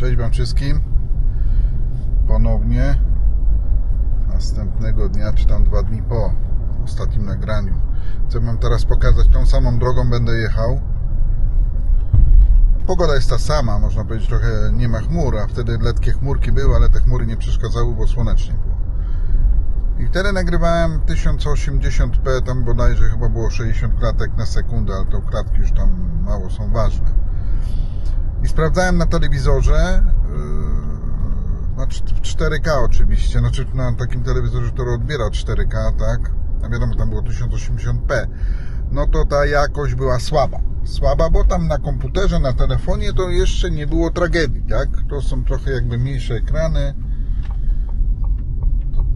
Cześć Wam wszystkim. Ponownie następnego dnia, czy tam dwa dni po ostatnim nagraniu. Chcę Wam teraz pokazać, tą samą drogą będę jechał. Pogoda jest ta sama, można powiedzieć, trochę nie ma chmur, a wtedy letkie chmurki były, ale te chmury nie przeszkadzały, bo słonecznie było. I wtedy nagrywałem 1080p, tam bodajże chyba było 60 klatek na sekundę, ale to klatki już tam mało są ważne. I sprawdzałem na telewizorze, yy, na czt- w 4K oczywiście, znaczy na takim telewizorze, który odbiera 4K, tak? A wiadomo, tam było 1080p. No to ta jakość była słaba. Słaba, bo tam na komputerze, na telefonie to jeszcze nie było tragedii, tak? To są trochę jakby mniejsze ekrany.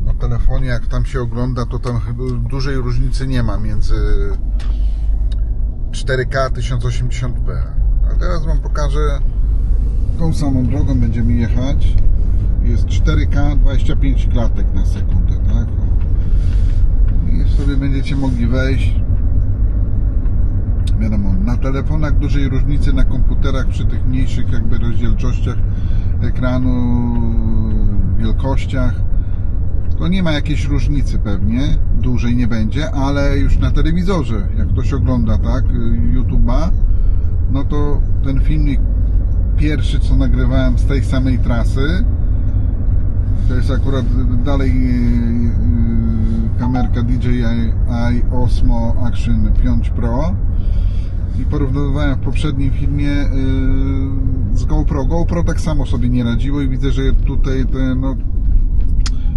Na telefonie, jak tam się ogląda, to tam chyba dużej różnicy nie ma między 4K a 1080p. Teraz Wam pokażę tą samą drogą będziemy jechać. Jest 4K 25 klatek na sekundę, tak? I sobie będziecie mogli wejść. Wiadomo, na telefonach dużej różnicy, na komputerach przy tych mniejszych jakby rozdzielczościach ekranu, wielkościach to nie ma jakiejś różnicy pewnie, dłużej nie będzie, ale już na telewizorze, jak ktoś ogląda, tak, YouTube'a, no to ten filmik pierwszy, co nagrywałem z tej samej trasy, to jest akurat dalej yy, kamerka DJI Osmo Action 5 Pro i porównywałem w poprzednim filmie yy, z GoPro. GoPro tak samo sobie nie radziło i widzę, że tutaj te, no,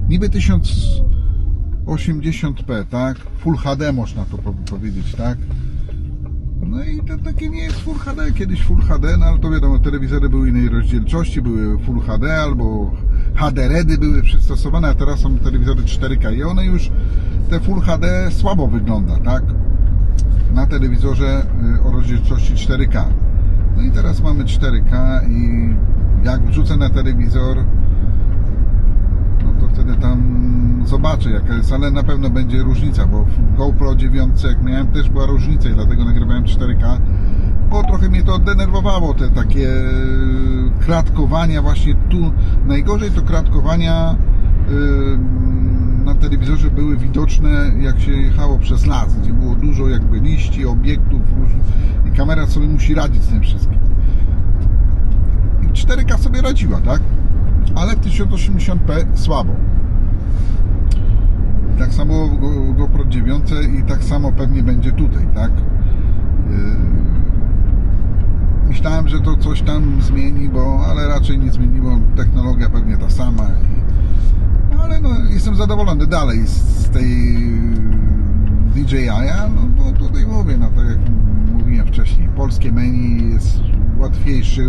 niby 1080p, tak? Full HD można to po- powiedzieć, tak? No i to takie nie jest Full HD, kiedyś Full HD, no ale to wiadomo, telewizory były innej rozdzielczości, były Full HD albo HD Redy były przystosowane, a teraz są telewizory 4K i one już, te Full HD słabo wygląda, tak? Na telewizorze y, o rozdzielczości 4K. No i teraz mamy 4K i jak wrzucę na telewizor, no to wtedy tam zobaczę jaka jest, ale na pewno będzie różnica, bo w GoPro 9 jak miałem też była różnica i dlatego nagrywałem 4K, bo trochę mnie to denerwowało, te takie kratkowania właśnie tu, najgorzej to kratkowania yy, na telewizorze były widoczne jak się jechało przez las, gdzie było dużo jakby liści, obiektów i kamera sobie musi radzić z tym wszystkim. I 4K sobie radziła, tak? Ale w 1080p słabo. Tak samo GoPro 9 i tak samo pewnie będzie tutaj, tak? Yy, Myślałem, że to coś tam zmieni, bo ale raczej nie zmieniło. Technologia pewnie ta sama. I, ale no, jestem zadowolony dalej z tej DJI, no bo tutaj mówię, no tak jak mówiłem wcześniej, polskie menu jest łatwiejszy,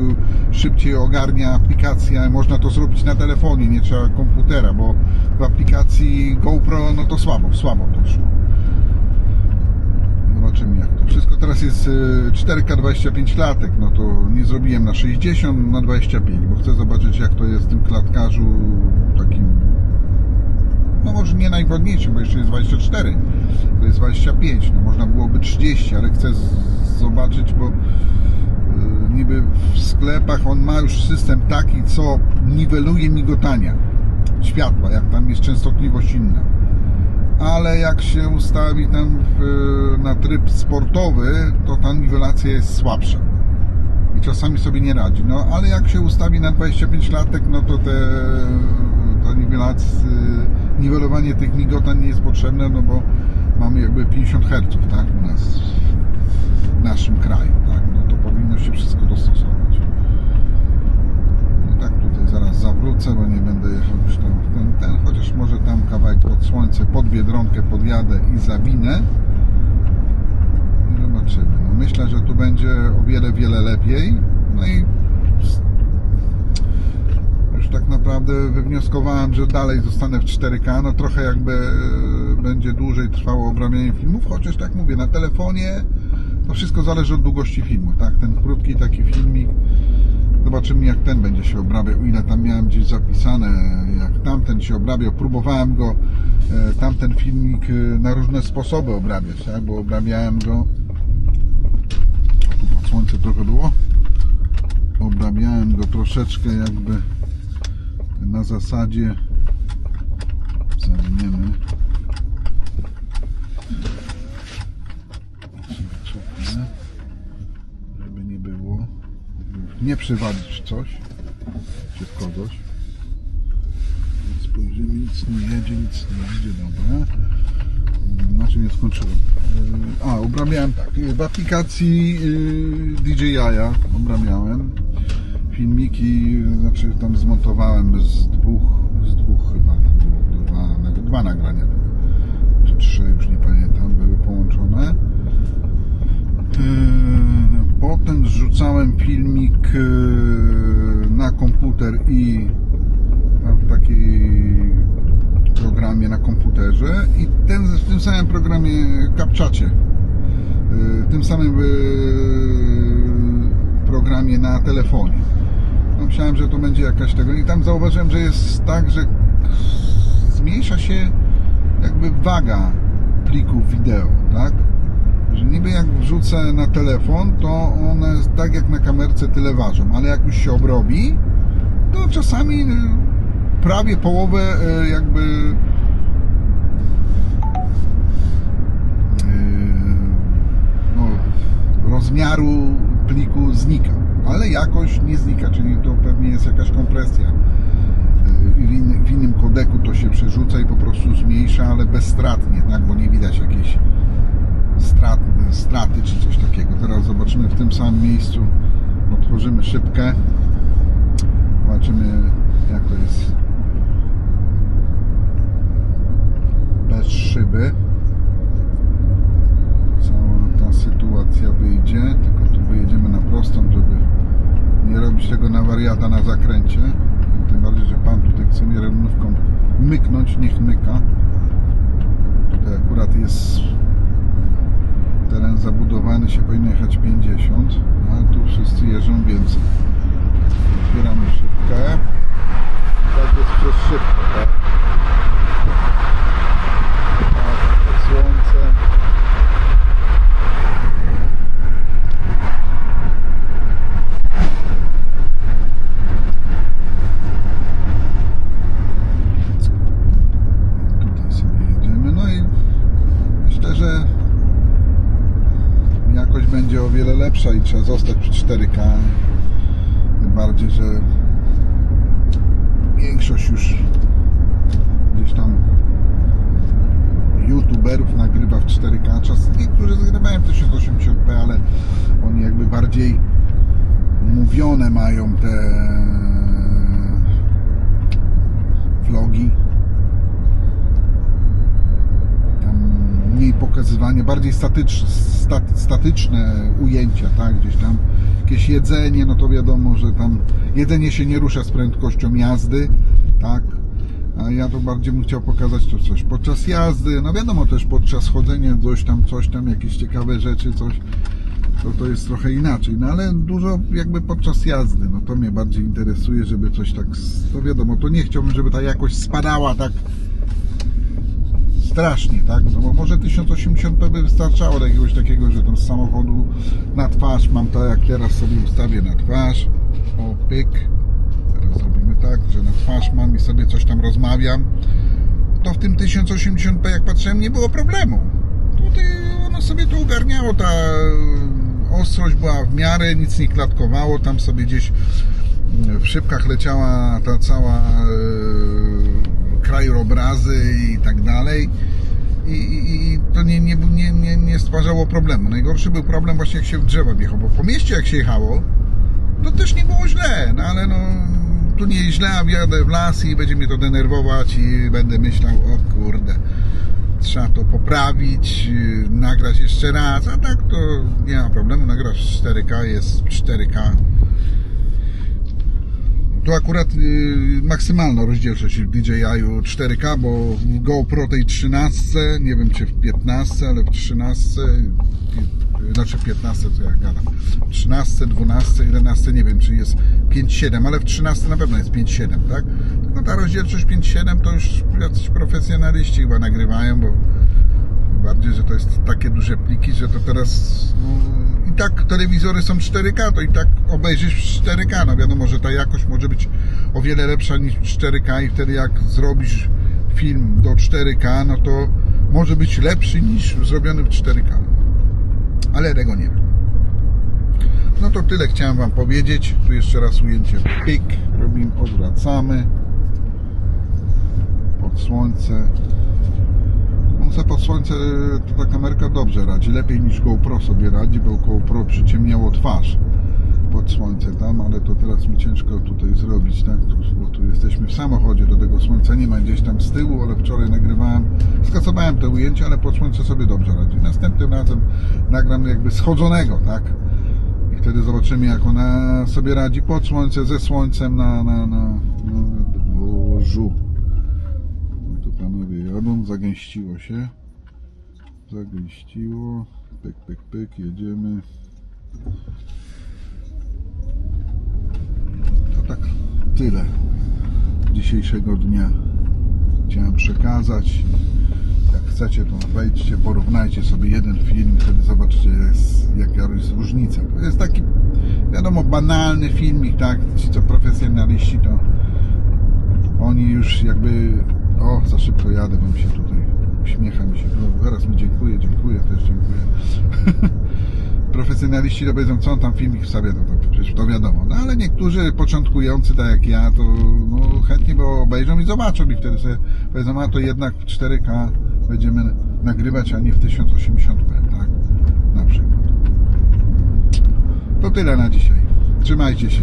szybciej ogarnia aplikacja, można to zrobić na telefonie, nie trzeba komputera, bo w aplikacji GoPro no to słabo, słabo to szło. Zobaczymy jak to. Wszystko teraz jest y, 4K 25 klatek, no to nie zrobiłem na 60, na 25, bo chcę zobaczyć jak to jest w tym klatkarzu takim no może nie najwodniejszym, bo jeszcze jest 24, to jest 25, no można byłoby 30, ale chcę zobaczyć, bo y, niby w sklepach on ma już system taki, co niweluje migotania światła, jak tam jest częstotliwość inna. Ale jak się ustawi tam w, na tryb sportowy, to ta niwelacja jest słabsza. I czasami sobie nie radzi. No ale jak się ustawi na 25 latek, no to te to niwelowanie tych migotań nie jest potrzebne, no bo mamy jakby 50 Hz, tak, u nas w naszym kraju, to powinno się wszystko dostosować. I tak tutaj zaraz zawrócę, bo nie będę jechał już tam w ten, ten, chociaż może tam kawałek pod słońce, pod Biedronkę podjadę i zawinę. I zobaczymy. No myślę, że tu będzie o wiele, wiele lepiej. No i już tak naprawdę wywnioskowałem, że dalej zostanę w 4K. No trochę jakby e, będzie dłużej trwało obrabianie filmów, chociaż tak mówię, na telefonie to wszystko zależy od długości filmu, tak? Ten krótki taki filmik Zobaczymy jak ten będzie się obrabiał, ile tam miałem gdzieś zapisane, jak tamten się obrabiał. Próbowałem go, e, tamten filmik e, na różne sposoby obrabiać, tak? bo obrabiałem go, tu pod słońce trochę było, obrabiałem go troszeczkę jakby na zasadzie zawiniemy Cofnę, żeby nie było nie przywalić w coś czy w kogoś. Spojrzymy nic nie jedzie, nic nie jedzie, dobra. Na czym nie skończyłem? Yy, a, obrabiałem tak yy, w aplikacji yy, DJI-a obrabiałem filmiki, znaczy tam zmontowałem z dwóch, z dwóch chyba dwa, dwa nagrania czy trzy, już nie pamiętam, były połączone. Potem zrzucałem filmik yy, na komputer i w takiej programie na komputerze i ten, w tym samym programie CapChacie yy, w tym samym yy, programie na telefonie. No, myślałem, że to będzie jakaś tego. I tam zauważyłem, że jest tak, że zmniejsza się jakby waga plików wideo, tak? Że niby jak wrzucę na telefon, to one tak jak na kamerce tyle ważą, ale jak już się obrobi, to czasami y, prawie połowę y, jakby y, no, rozmiaru pliku znika, ale jakoś nie znika, czyli to pewnie jest jakaś kompresja. W innym kodeku to się przerzuca i po prostu zmniejsza, ale bezstratnie, tak, bo nie widać jakiejś strat, straty czy coś takiego. Teraz zobaczymy w tym samym miejscu, otworzymy szybkę, zobaczymy jak to jest bez szyby. Cała ta sytuacja wyjdzie, tylko tu wyjedziemy na prostą, żeby nie robić tego na wariata na zakręcie. Tym bardziej, że pan tutaj chce mnie renówką myknąć, niech myka. Tutaj akurat jest teren zabudowany, się powinno jechać 50, a tu wszyscy jeżdżą więcej. Otwieramy szybkę. Tak jest przez szybkę, tak? Tak, tak, słońce. Tutaj sobie jedziemy. No i myślę, że jakość będzie o wiele lepsza i trzeba zostać przy 4K. Tym bardziej, że większość już gdzieś tam youtuberów nagrywa w 4K. Czas niektórzy zagrywają w 1080p, ale oni jakby bardziej mówione mają te vlogi. Tam mniej pokazywanie, bardziej statycz, stat, statyczne ujęcia, tak, gdzieś tam jakieś jedzenie, no to wiadomo, że tam jedzenie się nie rusza z prędkością jazdy, tak, a ja to bardziej bym chciał pokazać to coś podczas jazdy, no wiadomo też podczas chodzenia, coś tam, coś tam, jakieś ciekawe rzeczy, coś, to to jest trochę inaczej, no ale dużo jakby podczas jazdy, no to mnie bardziej interesuje, żeby coś tak, to wiadomo, to nie chciałbym, żeby ta jakość spadała tak strasznie, tak? No bo może 1080p by wystarczało do jakiegoś takiego, że tam z samochodu na twarz mam to, jak teraz sobie ustawię na twarz. O, pyk. Teraz zrobimy tak, że na twarz mam i sobie coś tam rozmawiam. To w tym 1080p, jak patrzyłem, nie było problemu. Tutaj ono sobie to ogarniało, ta ostrość była w miarę, nic nie klatkowało, tam sobie gdzieś w szybkach leciała ta cała e, krajobrazy i tak dalej. I, i, i to nie, nie, nie, nie, nie stwarzało problemu. Najgorszy był problem właśnie jak się w drzewa wjechał, bo po mieście jak się jechało, to też nie było źle, no ale no tu nie źle, a wjadę w las i będzie mnie to denerwować i będę myślał, o kurde, trzeba to poprawić, nagrać jeszcze raz, a tak to nie ma problemu, nagrać 4K jest 4K. Tu akurat yy, maksymalna rozdzielczość w DJI-u 4K, bo w GoPro tej 13, nie wiem czy w 15, ale w 13, yy, znaczy w 15 to jak gadam, w 13, 12, 11 nie wiem czy jest 5.7, ale w 13 na pewno jest 5.7, tak? Tylko ta rozdzielczość 5.7 to już jacyś profesjonaliści chyba nagrywają, bo bardziej, że to jest takie duże pliki, że to teraz no, tak telewizory są 4K, to i tak obejrzysz w 4K. No wiadomo, że ta jakość może być o wiele lepsza niż 4K i wtedy jak zrobisz film do 4K, no to może być lepszy niż zrobiony w 4K. Ale tego nie wiem. No to tyle chciałem Wam powiedzieć. Tu jeszcze raz ujęcie pik. Robimy, odwracamy. Pod słońce. Pod słońce to ta kamerka dobrze radzi. Lepiej niż GoPro sobie radzi, bo GoPro przyciemniało twarz pod słońce tam, ale to teraz mi ciężko tutaj zrobić, tak? Bo tu jesteśmy w samochodzie, do tego słońca nie ma gdzieś tam z tyłu, ale wczoraj nagrywałem, skasowałem te ujęcia, ale pod słońce sobie dobrze radzi. Następnym razem nagram jakby schodzonego, tak? I wtedy zobaczymy, jak ona sobie radzi pod słońce, ze słońcem na, na, na, na dworzu. Zagęściło się. Zagęściło. Pyk, pyk, pyk, jedziemy. To tak tyle dzisiejszego dnia chciałem przekazać. Jak chcecie, to wejdźcie, porównajcie sobie jeden film, wtedy zobaczycie, jest, jaka jest różnica. To jest taki, wiadomo, banalny filmik, tak? Ci, co profesjonaliści, to oni już jakby. O, za szybko jadę, bo mi się tutaj uśmiecha mi się. No, zaraz mi dziękuję, dziękuję, też dziękuję. Profesjonaliści to powiedzą, co on tam filmik wstawia, to, to przecież to wiadomo. No ale niektórzy początkujący, tak jak ja, to no, chętnie by obejrzą i zobaczą i wtedy sobie powiedzą, a to jednak w 4K będziemy nagrywać, a nie w 1080p, tak? Na przykład. To tyle na dzisiaj. Trzymajcie się.